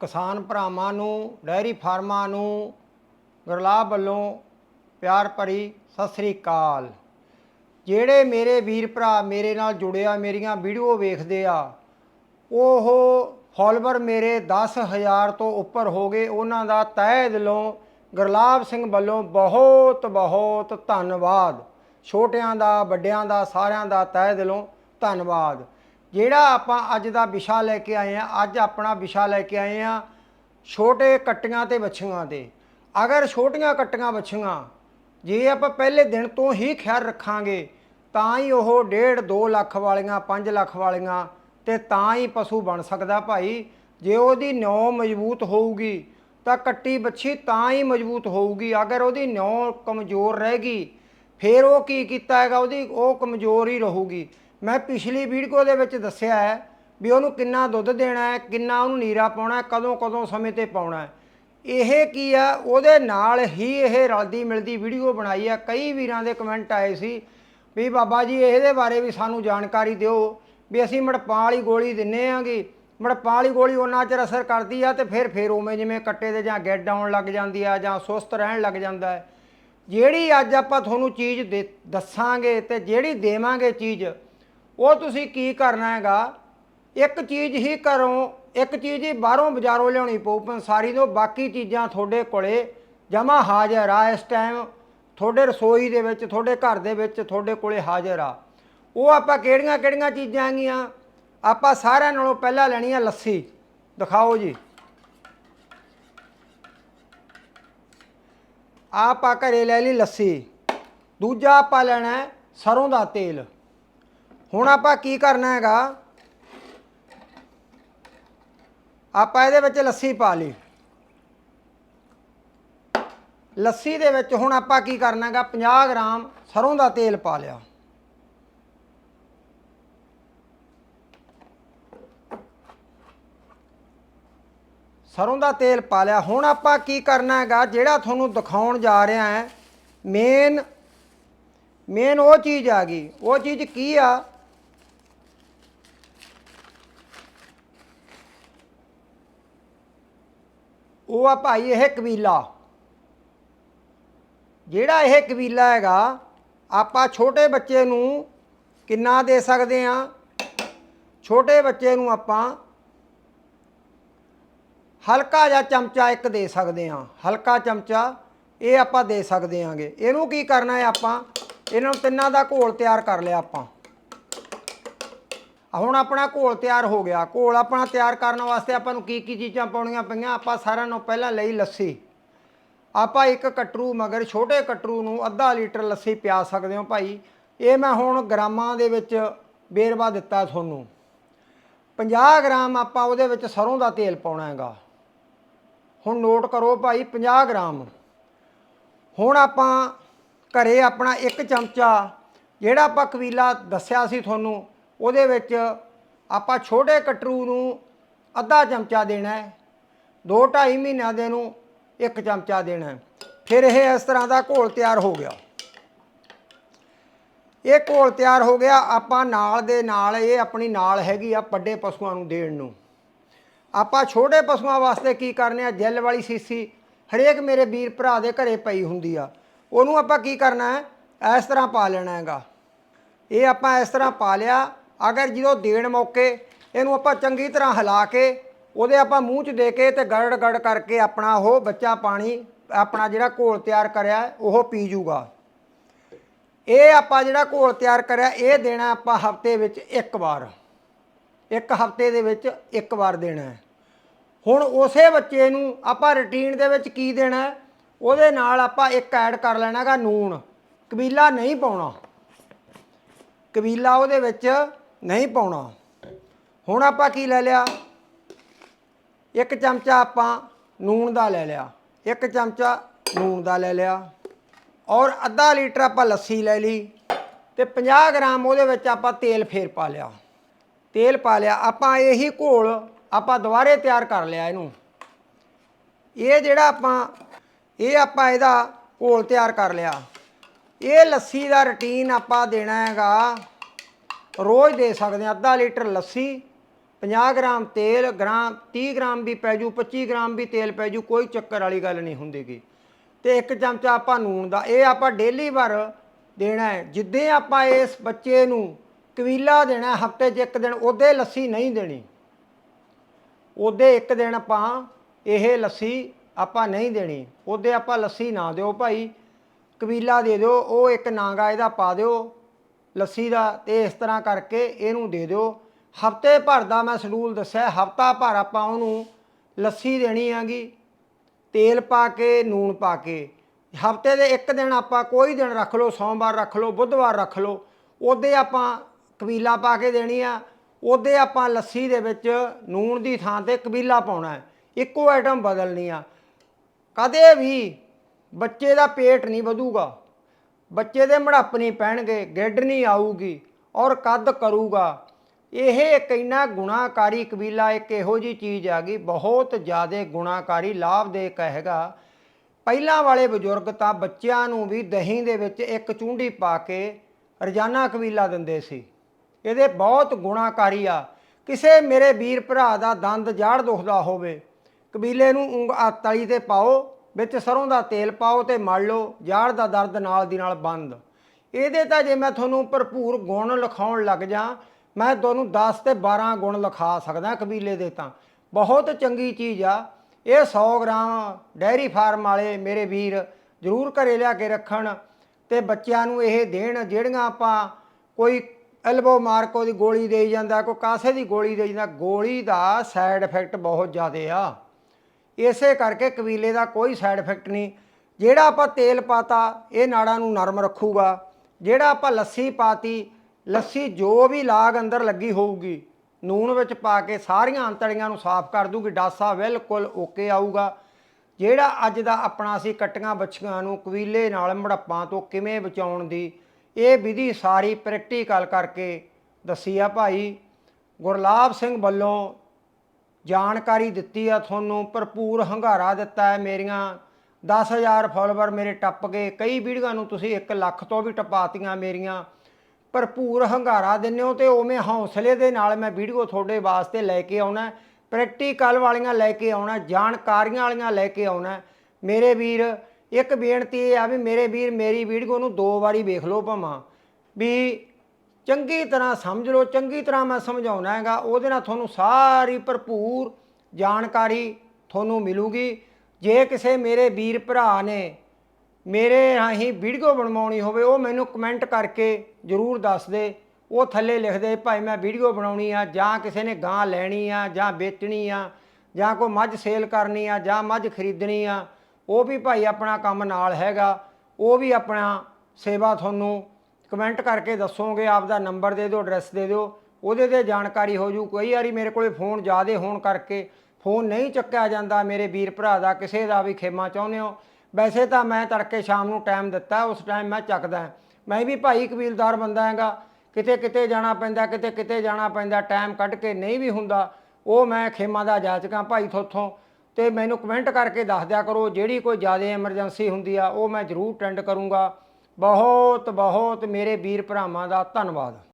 ਕਿਸਾਨ ਭਰਾਵਾਂ ਨੂੰ ਡੈਰੀ ਫਾਰਮਾਂ ਨੂੰ ਗੁਰਲਾਬ ਵੱਲੋਂ ਪਿਆਰ ਭਰੀ ਸਤਿ ਸ੍ਰੀ ਅਕਾਲ। ਜਿਹੜੇ ਮੇਰੇ ਵੀਰ ਭਰਾ ਮੇਰੇ ਨਾਲ ਜੁੜਿਆ, ਮੇਰੀਆਂ ਵੀਡੀਓ ਵੇਖਦੇ ਆ, ਉਹ ਫਾਲੋਵਰ ਮੇਰੇ 10000 ਤੋਂ ਉੱਪਰ ਹੋ ਗਏ। ਉਹਨਾਂ ਦਾ ਤਹਿ ਦਿਲੋਂ ਗੁਰਲਾਬ ਸਿੰਘ ਵੱਲੋਂ ਬਹੁਤ ਬਹੁਤ ਧੰਨਵਾਦ। ਛੋਟਿਆਂ ਦਾ, ਵੱਡਿਆਂ ਦਾ, ਸਾਰਿਆਂ ਦਾ ਤਹਿ ਦਿਲੋਂ ਧੰਨਵਾਦ। ਜਿਹੜਾ ਆਪਾਂ ਅੱਜ ਦਾ ਵਿਸ਼ਾ ਲੈ ਕੇ ਆਏ ਆ, ਅੱਜ ਆਪਣਾ ਵਿਸ਼ਾ ਲੈ ਕੇ ਆਏ ਆ, ਛੋਟੇ ਕੱਟੀਆਂ ਤੇ ਵੱਛੀਆਂ ਦੇ। ਅਗਰ ਛੋਟੀਆਂ ਕੱਟੀਆਂ ਵੱਛੀਆਂ ਜੇ ਆਪਾਂ ਪਹਿਲੇ ਦਿਨ ਤੋਂ ਹੀ ਖਿਆਲ ਰੱਖਾਂਗੇ, ਤਾਂ ਹੀ ਉਹ 1.5 2 ਲੱਖ ਵਾਲੀਆਂ 5 ਲੱਖ ਵਾਲੀਆਂ ਤੇ ਤਾਂ ਹੀ ਪਸ਼ੂ ਬਣ ਸਕਦਾ ਭਾਈ। ਜੇ ਉਹਦੀ ਨਿਉ ਮਜ਼ਬੂਤ ਹੋਊਗੀ, ਤਾਂ ਕੱਟੀ ਬੱਛੀ ਤਾਂ ਹੀ ਮਜ਼ਬੂਤ ਹੋਊਗੀ। ਅਗਰ ਉਹਦੀ ਨਿਉ ਕਮਜ਼ੋਰ ਰਹੇਗੀ ਫਿਰ ਉਹ ਕੀ ਕੀਤਾ ਹੈਗਾ? ਉਹਦੀ ਉਹ ਕਮਜ਼ੋਰ ਹੀ ਰਹੂਗੀ। ਮੈਂ ਪਿਛਲੀ ਵੀਡੀਓ ਦੇ ਵਿੱਚ ਦੱਸਿਆ ਹੈ ਵੀ ਉਹਨੂੰ ਕਿੰਨਾ ਦੁੱਧ ਦੇਣਾ ਹੈ, ਕਿੰਨਾ ਉਹਨੂੰ ਨੀਰਾ ਪਾਉਣਾ ਹੈ, ਕਦੋਂ ਕਦੋਂ ਸਮੇਂ ਤੇ ਪਾਉਣਾ ਹੈ। ਇਹ ਕੀ ਆ, ਉਹਦੇ ਨਾਲ ਹੀ ਇਹ ਰਲਦੀ ਮਿਲਦੀ ਵੀਡੀਓ ਬਣਾਈ ਆ। ਕਈ ਵੀਰਾਂ ਦੇ ਕਮੈਂਟ ਆਏ ਸੀ ਵੀ ਬਾਬਾ ਜੀ, ਇਹਦੇ ਬਾਰੇ ਵੀ ਸਾਨੂੰ ਜਾਣਕਾਰੀ ਦਿਓ ਵੀ ਅਸੀਂ ਮੜਪਾਂ ਵਾਲੀ ਗੋਲੀ ਦਿੰਨੇ ਆਂਗੇ। ਮੜਪਾਂ ਵਾਲੀ ਗੋਲੀ ਉਹਨਾਂ ਚਿਰ ਅਸਰ ਕਰਦੀ ਆ ਤੇ ਫਿਰ ਫਿਰ ਉਵੇਂ ਜਿਵੇਂ ਕੱਟੇ ਦੇ ਜਾਂ ਗੈਡ ਆਉਣ ਲੱਗ ਜਾਂਦੀ ਆ ਜਾਂ ਸੁਸਤ ਰਹਿਣ ਲੱਗ ਜਾਂਦਾ ਹੈ। ਜਿਹੜੀ ਅੱਜ ਆਪਾਂ ਤੁਹਾਨੂੰ ਚੀਜ਼ ਦੇ- ਦੱਸਾਂਗੇ ਤੇ ਜਿਹੜੀ ਦੇਵਾਂਗੇ ਚੀਜ਼ ਉਹ ਤੁਸੀਂ ਕੀ ਕਰਨਾ ਹੈਗਾ? ਇੱਕ ਚੀਜ਼ ਹੀ ਘਰੋਂ, ਇੱਕ ਚੀਜ਼ ਹੀ ਬਾਹਰੋਂ ਬਾਜ਼ਾਰੋਂ ਲਿਆਉਣੀ ਪਊ, ਪੰਸਾਰੀ ਤੋਂ ਬਾਕੀ ਚੀਜ਼ਾਂ ਤੁਹਾਡੇ ਕੋਲੇ ਜਮਾ ਹਾਜ਼ਰ ਆ ਇਸ ਟਾਈਮ ਤੁਹਾਡੇ ਰਸੋਈ ਦੇ ਵਿੱਚ, ਤੁਹਾਡੇ ਘਰ ਦੇ ਵਿੱਚ ਤੁਹਾਡੇ ਕੋਲੇ ਹਾਜ਼ਰ ਆ। ਉਹ ਆਪਾਂ ਕਿਹੜੀਆਂ ਕਿਹੜੀਆਂ ਚੀਜ਼ਾਂ ਹੈਗੀਆਂ? ਆਪਾਂ ਸਾਰਿਆਂ ਨਾਲੋਂ ਪਹਿਲਾਂ ਲੈਣੀ ਆ ਲੱਸੀ। ਦਿਖਾਓ ਜੀ। ਆਪਾਂ ਘਰੇ ਲੈ ਲਈ ਲੱਸੀ। ਦੂਜਾ ਆਪਾਂ ਲੈਣਾ ਹੈ ਸਰੋਂ ਦਾ ਤੇਲ। ਹੁਣ ਆਪਾਂ ਕੀ ਕਰਨਾ ਹੈਗਾ? ਆਪਾਂ ਇਹਦੇ ਵਿੱਚ ਲੱਸੀ ਪਾ ਲਈ। ਲੱਸੀ ਦੇ ਵਿੱਚ ਹੁਣ ਆਪਾਂ ਕੀ ਕਰਨਾ ਹੈਗਾ? 50 ਗ੍ਰਾਮ ਸਰੋਂ ਦਾ ਤੇਲ ਪਾ ਲਿਆ। ਸਰੋਂ ਦਾ ਤੇਲ ਪਾ ਲਿਆ। ਹੁਣ ਆਪਾਂ ਕੀ ਕਰਨਾ ਹੈਗਾ? ਜਿਹੜਾ ਤੁਹਾਨੂੰ ਦਿਖਾਉਣ ਜਾ ਰਿਹਾ ਹੈ ਮੇਨ ਮੇਨ ਉਹ ਚੀਜ਼ ਆ ਗਈ। ਉਹ ਚੀਜ਼ ਕੀ ਆ? ਉਹ ਆ ਭਾਈ ਇਹ ਕਬੀਲਾ। ਜਿਹੜਾ ਇਹ ਕਬੀਲਾ ਹੈਗਾ, ਆਪਾਂ ਛੋਟੇ ਬੱਚੇ ਨੂੰ ਕਿੰਨਾ ਦੇ ਸਕਦੇ ਆ? ਛੋਟੇ ਬੱਚੇ ਨੂੰ ਆਪਾਂ ਹਲਕਾ ਜਿਹਾ ਚਮਚਾ ਇੱਕ ਦੇ ਸਕਦੇ ਆ। ਹਲਕਾ ਚਮਚਾ ਇਹ ਆਪਾਂ ਦੇ ਸਕਦੇ ਆਂਗੇ। ਇਹਨੂੰ ਕੀ ਕਰਨਾ ਹੈ ਆਪਾਂ? ਇਹਨਾਂ ਨੂੰ ਤਿੰਨਾਂ ਦਾ ਘੋਲ ਤਿਆਰ ਕਰ ਲਿਆ ਆਪਾਂ। ਹੁਣ ਆਪਣਾ ਘੋਲ ਤਿਆਰ ਹੋ ਗਿਆ। ਘੋਲ ਆਪਣਾ ਤਿਆਰ ਕਰਨ ਵਾਸਤੇ ਆਪਾਂ ਨੂੰ ਕੀ ਕੀ ਚੀਜ਼ਾਂ ਪਾਉਣੀਆਂ ਪਈਆਂ? ਆਪਾਂ ਸਾਰਿਆਂ ਨੂੰ ਪਹਿਲਾਂ ਲਈ ਲੱਸੀ। ਆਪਾਂ ਇੱਕ ਕਟਰੂ ਮਗਰ ਛੋਟੇ ਕਟਰੂ ਨੂੰ ਅੱਧਾ ਲੀਟਰ ਲੱਸੀ ਪਿਆ ਸਕਦੇ ਹੋ ਭਾਈ। ਇਹ ਮੈਂ ਹੁਣ ਗ੍ਰਾਮਾਂ ਦੇ ਵਿੱਚ ਬੇਰਵਾ ਦਿੱਤਾ ਤੁਹਾਨੂੰ। 50 ਗ੍ਰਾਮ ਆਪਾਂ ਉਹਦੇ ਵਿੱਚ ਸਰੋਂ ਦਾ ਤੇਲ ਪਾਉਣਾ ਹੈਗਾ। ਹੁਣ ਨੋਟ ਕਰੋ ਭਾਈ 50 ਗ੍ਰਾਮ। ਹੁਣ ਆਪਾਂ ਘਰੇ ਆਪਣਾ ਇੱਕ ਚਮਚਾ ਜਿਹੜਾ ਆਪਾਂ ਕਬੀਲਾ ਦੱਸਿਆ ਸੀ ਤੁਹਾਨੂੰ ਉਹਦੇ ਵਿੱਚ ਆਪਾਂ ਛੋਟੇ ਕਟਰੂ ਨੂੰ ਅੱਧਾ ਚਮਚਾ ਦੇਣਾ ਹੈ 2.5 ਮਹੀਨਿਆਂ ਦੇ ਨੂੰ ਇੱਕ ਚਮਚਾ ਦੇਣਾ ਹੈ। ਫਿਰ ਇਹ ਇਸ ਤਰ੍ਹਾਂ ਦਾ ਘੋਲ ਤਿਆਰ ਹੋ ਗਿਆ। ਇਹ ਘੋਲ ਤਿਆਰ ਹੋ ਗਿਆ, ਆਪਾਂ ਨਾਲ ਦੇ ਨਾਲ ਇਹ ਆਪਣੀ ਨਾਲ ਹੈਗੀ ਆ ਵੱਡੇ ਪਸ਼ੂਆਂ ਨੂੰ ਦੇਣ ਨੂੰ। ਆਪਾਂ ਛੋਟੇ ਪਸ਼ੂਆਂ ਵਾਸਤੇ ਕੀ ਕਰਨੇ ਆ? ਜੈਲ ਵਾਲੀ ਸੀਸੀ ਹਰੇਕ ਮੇਰੇ ਵੀਰ ਭਰਾ ਦੇ ਘਰੇ ਪਈ ਹੁੰਦੀ ਆ। ਉਹਨੂੰ ਆਪਾਂ ਕੀ ਕਰਨਾ ਹੈ? ਇਸ ਤਰ੍ਹਾਂ ਪਾ ਲੈਣਾ ਹੈਗਾ। ਇਹ ਆਪਾਂ ਇਸ ਤਰ੍ਹਾਂ ਪਾ ਲਿਆ ਅਗਰ ਜਦੋਂ ਦੇਣ ਮੌਕੇ ਇਹਨੂੰ ਆਪਾਂ ਚੰਗੀ ਤਰ੍ਹਾਂ ਹਿਲਾ ਕੇ ਉਹਦੇ ਆਪਾਂ ਮੂੰਹ 'ਚ ਦੇ ਕੇ ਤੇ ਗੜ ਗੜ ਕਰਕੇ ਆਪਣਾ ਉਹ ਬੱਚਾ ਪਾਣੀ, ਆਪਣਾ ਜਿਹੜਾ ਘੋਲ ਤਿਆਰ ਕਰਿਆ, ਉਹ ਪੀ ਜੂਗਾ। ਇਹ ਆਪਾਂ ਜਿਹੜਾ ਘੋਲ ਤਿਆਰ ਕਰਿਆ, ਇਹ ਦੇਣਾ ਆਪਾਂ ਹਫ਼ਤੇ ਵਿੱਚ ਇੱਕ ਵਾਰ। ਇੱਕ ਹਫ਼ਤੇ ਦੇ ਵਿੱਚ ਇੱਕ ਵਾਰ ਦੇਣਾ ਹੈ। ਹੁਣ ਉਸੇ ਬੱਚੇ ਨੂੰ ਆਪਾਂ ਰੁਟੀਨ ਦੇ ਵਿੱਚ ਕੀ ਦੇਣਾ ਉਹਦੇ ਨਾਲ ਆਪਾਂ ਇੱਕ ਐਡ ਕਰ ਲੈਣਾਗਾ ਨੂਣ। ਕਬੀਲਾ ਨਹੀਂ ਪਾਉਣਾ। ਕਬੀਲਾ ਉਹਦੇ ਵਿੱਚ ਨਹੀਂ ਪਾਉਣਾ। ਹੁਣ ਆਪਾਂ ਕੀ ਲੈ ਲਿਆ? ਇੱਕ ਚਮਚਾ ਆਪਾਂ ਨੂਣ ਦਾ ਲੈ ਲਿਆ। ਇੱਕ ਚਮਚਾ ਨੂਣ ਦਾ ਲੈ ਲਿਆ। ਔਰ ਅੱਧਾ ਲੀਟਰ ਆਪਾਂ ਲੱਸੀ ਲੈ ਲਈ ਤੇ 50 ਗ੍ਰਾਮ ਉਹਦੇ ਵਿੱਚ ਆਪਾਂ ਤੇਲ ਫੇਰ ਪਾ ਲਿਆ। ਤੇਲ ਪਾ ਲਿਆ। ਆਪਾਂ ਇਹੀ ਘੋਲ ਆਪਾਂ ਦੁਬਾਰੇ ਤਿਆਰ ਕਰ ਲਿਆ ਇਹਨੂੰ। ਇਹ ਜਿਹੜਾ ਆਪਾਂ, ਇਹ ਆਪਾਂ ਇਹਦਾ ਘੋਲ ਤਿਆਰ ਕਰ ਲਿਆ। ਇਹ ਲੱਸੀ ਦਾ ਰੁਟੀਨ ਆਪਾਂ ਦੇਣਾ ਹੈਗਾ ਰੋਜ਼ ਦੇ ਸਕਦੇ ਹਾਂ, ਅੱਧਾ ਲੀਟਰ ਲੱਸੀ 50 ਗ੍ਰਾਮ ਤੇਲ, ਗ੍ਰਾਮ 30 ਗ੍ਰਾਮ ਵੀ ਪੈ ਜੂ 25 ਗ੍ਰਾਮ ਵੀ ਤੇਲ ਪੈ ਜੂ, ਕੋਈ ਚੱਕਰ ਵਾਲੀ ਗੱਲ ਨਹੀਂ ਹੁੰਦੀਗੀ। ਤੇ ਇੱਕ ਚਮਚਾ ਆਪਾਂ ਨੂਣ ਦਾ, ਇਹ ਆਪਾਂ ਡੇਲੀ ਵਾਰ ਦੇਣਾ ਹੈ। ਜਿੱਦੇ ਆਪਾਂ ਇਸ ਬੱਚੇ ਨੂੰ ਕਵੀਲਾ ਦੇਣਾ, ਹਫ਼ਤੇ 'ਚ ਇੱਕ ਦਿਨ, ਉਹਦੇ ਲੱਸੀ ਨਹੀਂ ਦੇਣੀ। ਉਹਦੇ ਇੱਕ ਦਿਨ ਆਪਾਂ ਇਹ ਲੱਸੀ ਆਪਾਂ ਨਹੀਂ ਦੇਣੀ। ਉਹਦੇ ਆਪਾਂ ਲੱਸੀ ਨਾ ਦਿਓ ਭਾਈ। ਕਬੀਲਾ ਦੇ ਦਿਓ, ਉਹ ਇੱਕ ਨਾਂਗਾ ਇਹਦਾ ਪਾ ਦਿਓ। ਲੱਸੀ ਦਾ ਤੇ ਇਸ ਤਰ੍ਹਾਂ ਕਰਕੇ ਇਹਨੂੰ ਦੇ ਦਿਓ। ਹਫ਼ਤੇ ਭਰ ਦਾ ਮੈਂ ਸ਼ਡਿਊਲ ਦੱਸਿਆ, ਹਫਤਾ ਭਰ ਆਪਾਂ ਉਹਨੂੰ ਲੱਸੀ ਦੇਣੀ ਆਗੀ ਤੇਲ ਪਾ ਕੇ, ਨੂਣ ਪਾ ਕੇ। ਹਫ਼ਤੇ ਦੇ ਇੱਕ ਦਿਨ ਆਪਾਂ ਕੋਈ ਦਿਨ ਰੱਖ ਲਓ, ਸੋਮਵਾਰ ਰੱਖ ਲਓ, ਬੁੱਧਵਾਰ ਰੱਖ ਲਓ, ਉਹਦੇ ਆਪਾਂ ਕਬੀਲਾ ਪਾ ਕੇ ਦੇਣੀ ਆ। ਉਹਦੇ ਆਪਾਂ ਲੱਸੀ ਦੇ ਵਿੱਚ ਨੂਣ ਦੀ ਥਾਂ ਤੇ ਕਬੀਲਾ ਪਾਉਣਾ ਹੈ। ਇੱਕੋ ਆਈਟਮ ਬਦਲਣੀ ਆ। ਕਦੇ ਵੀ ਬੱਚੇ ਦਾ ਪੇਟ ਨਹੀਂ ਵਧੂਗਾ। ਬੱਚੇ ਦੇ ਮੜੱਪ ਨਹੀਂ ਪੈਣਗੇ, ਗਿੱਡ ਨਹੀਂ ਆਊਗੀ ਔਰ ਕੱਦ ਕਰੂਗਾ। ਇਹ ਇੱਕ ਇੰਨਾ ਗੁਣਾਕਾਰੀ ਕਬੀਲਾ, ਇੱਕ ਇਹੋ ਜੀ ਚੀਜ਼ ਆ ਗਈ, ਬਹੁਤ ਜ਼ਿਆਦਾ ਗੁਣਾਕਾਰੀ ਲਾਭਦਾਇਕ ਹੈਗਾ। ਪਹਿਲਾਂ ਵਾਲੇ ਬਜ਼ੁਰਗ ਤਾਂ ਬੱਚਿਆਂ ਨੂੰ ਵੀ ਦਹੀਂ ਦੇ ਵਿੱਚ ਇੱਕ ਚੁੰਡੀ ਪਾ ਕੇ ਰੋਜ਼ਾਨਾ ਕਬੀਲਾ ਦਿੰਦੇ ਸੀ। ਇਹਦੇ ਬਹੁਤ ਗੁਣਾਕਾਰੀ ਆ। ਕਿਸੇ ਮੇਰੇ ਵੀਰ ਭਰਾ ਦਾ ਦੰਦ ਜਾੜ ਦੁਖਦਾ ਹੋਵੇ, ਕਬੀਲੇ ਨੂੰ ਉਂਗ ਤਲੀ ਤੇ ਪਾਓ ਵਿੱਚ ਸਰੋਂ ਦਾ ਤੇਲ ਪਾਓ ਤੇ ਮਲ ਲਓ ਜਾੜ ਦਾ ਦਰਦ ਨਾਲ ਦੀ ਨਾਲ ਬੰਦ। ਇਹਦੇ ਤਾਂ ਜੇ ਮੈਂ ਤੁਹਾਨੂੰ ਭਰਪੂਰ ਗੁਣ ਲਿਖਾਉਣ ਲੱਗ ਜਾ, ਮੈਂ ਤੁਹਾਨੂੰ 10 ਤੇ 12 ਗੁਣ ਲਿਖਾ ਸਕਦਾ ਕਬੀਲੇ ਦੇ ਤਾਂ। ਬਹੁਤ ਚੰਗੀ ਚੀਜ਼ ਆ। ਇਹ 100 ਗ੍ਰਾਮ ਡੈਰੀ ਫਾਰਮ ਵਾਲੇ ਮੇਰੇ ਵੀਰ ਜ਼ਰੂਰ ਘਰੇ ਲਿਆ ਕੇ ਰੱਖਣ ਤੇ ਬੱਚਿਆਂ ਨੂੰ ਇਹ ਦੇਣ, ਜਿਹੜੀਆਂ ਆਪਾਂ ਕੋਈ ਐਲਬੋ ਮਾਰਕੋ ਦੀ ਗੋਲੀ ਦੇਈ ਜਾਂਦਾ, ਕੋਈ ਕਾਸੇ ਦੀ ਗੋਲੀ ਦੇਈ ਜਾਂਦਾ, ਗੋਲੀ ਦਾ ਸਾਈਡ ਇਫੈਕਟ ਬਹੁਤ ਜ਼ਿਆਦਾ ਆ। ਇਸੇ ਕਰਕੇ ਕਬੀਲੇ ਦਾ ਕੋਈ ਸਾਈਡ ਇਫੈਕਟ ਨਹੀਂ। ਜਿਹੜਾ ਆਪਾਂ ਤੇਲ ਪਾਤਾ, ਇਹ ਨਾੜਾਂ ਨੂੰ ਨਰਮ ਰੱਖੂਗਾ। ਜਿਹੜਾ ਆਪਾਂ ਲੱਸੀ ਪਾਤੀ, ਲੱਸੀ ਜੋ ਵੀ ਲਾਗ ਅੰਦਰ ਲੱਗੀ ਹੋਊਗੀ, ਨੂਣ ਵਿੱਚ ਪਾ ਕੇ ਸਾਰੀਆਂ ਅੰਤੜੀਆਂ ਨੂੰ ਸਾਫ਼ ਕਰ ਦੂਗੀ, ਡਾਸਾ ਬਿਲਕੁਲ ਓਕੇ ਆਊਗਾ। ਜਿਹੜਾ ਅੱਜ ਦਾ ਆਪਣਾ ਸੀ ਕੱਟੀਆਂ ਬੱਚੀਆਂ ਨੂੰ ਕਬੀਲੇ ਨਾਲ ਮੜੱਪਾਂ ਤੋਂ ਕਿਵੇਂ ਬਚਾਉਣ ਦੀ, ਇਹ ਵਿਧੀ ਸਾਰੀ ਪ੍ਰੈਕਟੀਕਲ ਕਰਕੇ ਦੱਸੀ ਆ ਭਾਈ। ਗੁਰਲਾਬ ਸਿੰਘ ਵੱਲੋਂ ਜਾਣਕਾਰੀ ਦਿੱਤੀ ਆ, ਤੁਹਾਨੂੰ ਭਰਪੂਰ ਹੰਗਾਰਾ ਦਿੱਤਾ ਹੈ ਮੇਰੀਆਂ। 10000 ਫਾਲੋਵਰ ਮੇਰੇ ਟੱਪ ਗਏ, ਕਈ ਵੀਡੀਓ ਨੂੰ ਤੁਸੀਂ 1 ਲੱਖ ਤੋਂ ਵੀ ਟਪਾਤੀਆਂ ਮੇਰੀਆਂ। ਭਰਪੂਰ ਹੰਗਾਰਾ ਦਿੰਦੇ ਹੋ ਤੇ ਉਵੇਂ ਹੌਸਲੇ ਦੇ ਨਾਲ ਮੈਂ ਵੀਡੀਓ ਤੁਹਾਡੇ ਵਾਸਤੇ ਲੈ ਕੇ ਆਉਣਾ ਪ੍ਰੈਕਟੀਕਲ ਵਾਲੀਆਂ ਲੈ ਕੇ ਆਉਣਾ ਜਾਣਕਾਰੀਆਂ ਵਾਲੀਆਂ ਲੈ ਕੇ ਆਉਣਾ ਮੇਰੇ ਵੀਰ, ਇੱਕ ਬੇਨਤੀ ਇਹ ਆ ਵੀ ਮੇਰੇ ਵੀਰ ਮੇਰੀ ਵੀਡੀਓ ਨੂੰ ਦੋ ਵਾਰੀ ਵੇਖ ਲਓ ਭਾਵਾਂ। ਵੀ ਚੰਗੀ ਤਰ੍ਹਾਂ ਸਮਝ ਲਓ, ਚੰਗੀ ਤਰ੍ਹਾਂ ਮੈਂ ਸਮਝਾਉਣਾ ਹੈਗਾ, ਉਹਦੇ ਨਾਲ ਤੁਹਾਨੂੰ ਸਾਰੀ ਭਰਪੂਰ ਜਾਣਕਾਰੀ ਤੁਹਾਨੂੰ ਮਿਲੂਗੀ। ਜੇ ਕਿਸੇ ਮੇਰੇ ਵੀਰ ਭਰਾ ਨੇ ਮੇਰੇ ਰਾਹੀਂ ਵੀਡੀਓ ਬਣਵਾਉਣੀ ਹੋਵੇ, ਉਹ ਮੈਨੂੰ ਕਮੈਂਟ ਕਰਕੇ ਜਰੂਰ ਦੱਸ ਦੇ। ਉਹ ਥੱਲੇ ਲਿਖ ਦੇ ਭਾਈ ਮੈਂ ਵੀਡੀਓ ਬਣਾਉਣੀ ਆ, ਜਾਂ ਕਿਸੇ ਨੇ ਗਾਂ ਲੈਣੀ ਆ, ਜਾਂ ਵੇਚਣੀ ਆ, ਜਾਂ ਕੋਈ ਮੱਝ ਸੇਲ ਕਰਨੀ ਆ, ਜਾਂ ਮੱਝ ਖਰੀਦਣੀ ਆ, ਉਹ ਵੀ ਭਾਈ ਆਪਣਾ ਕੰਮ ਨਾਲ ਹੈਗਾ, ਉਹ ਵੀ ਆਪਣਾ ਸੇਵਾ ਤੁਹਾਨੂੰ ਕਮੈਂਟ ਕਰਕੇ ਦੱਸੋਗੇ, ਆਪਦਾ ਨੰਬਰ ਦੇ ਦਿਓ ਐਡਰੈਸ ਦੇ ਦਿਓ। ਉਹਦੇ ਤੇ ਜਾਣਕਾਰੀ ਹੋ ਜੂ। ਕਈ ਵਾਰੀ ਮੇਰੇ ਕੋਲੇ ਫੋਨ ਜ਼ਿਆਦੇ ਹੋਣ ਕਰਕੇ ਫੋਨ ਨਹੀਂ ਚੱਕਿਆ ਜਾਂਦਾ ਮੇਰੇ ਵੀਰ ਭਰਾ ਦਾ, ਕਿਸੇ ਦਾ ਵੀ ਖੇਮਾ ਚਾਹੁੰਦੇ ਹੋ। ਵੈਸੇ ਤਾਂ ਮੈਂ ਤੜਕੇ ਸ਼ਾਮ ਨੂੰ ਟਾਈਮ ਦਿੱਤਾ, ਉਸ ਟਾਈਮ ਮੈਂ ਚੱਕਦਾ ਮੈਂ ਵੀ ਭਾਈ ਕਬੀਲਦਾਰ ਬੰਦਾ ਹੈਗਾ। ਕਿਤੇ ਕਿਤੇ ਜਾਣਾ ਪੈਂਦਾ, ਕਿਤੇ ਕਿਤੇ ਜਾਣਾ ਪੈਂਦਾ ਟਾਈਮ ਕੱਢ ਕੇ ਨਹੀਂ ਵੀ ਹੁੰਦਾ। ਉਹ ਮੈਂ ਖੇਮਾ ਦਾ ਜਾ ਚੁੱਕਾ ਭਾਈ ਥੋਥੋਂ। ਤੇ ਮੈਨੂੰ ਕਮੈਂਟ ਕਰਕੇ ਦੱਸ ਦਿਆ ਕਰੋ, ਜਿਹੜੀ ਕੋਈ ਜ਼ਿਆਦਾ ਐਮਰਜੈਂਸੀ ਹੁੰਦੀ ਆ, ਉਹ ਮੈਂ ਜ਼ਰੂਰ ਟੈਂਡ ਕਰੂੰਗਾ। ਬਹੁਤ ਬਹੁਤ ਮੇਰੇ ਵੀਰ ਭਰਾਵਾਂ ਦਾ ਧੰਨਵਾਦ।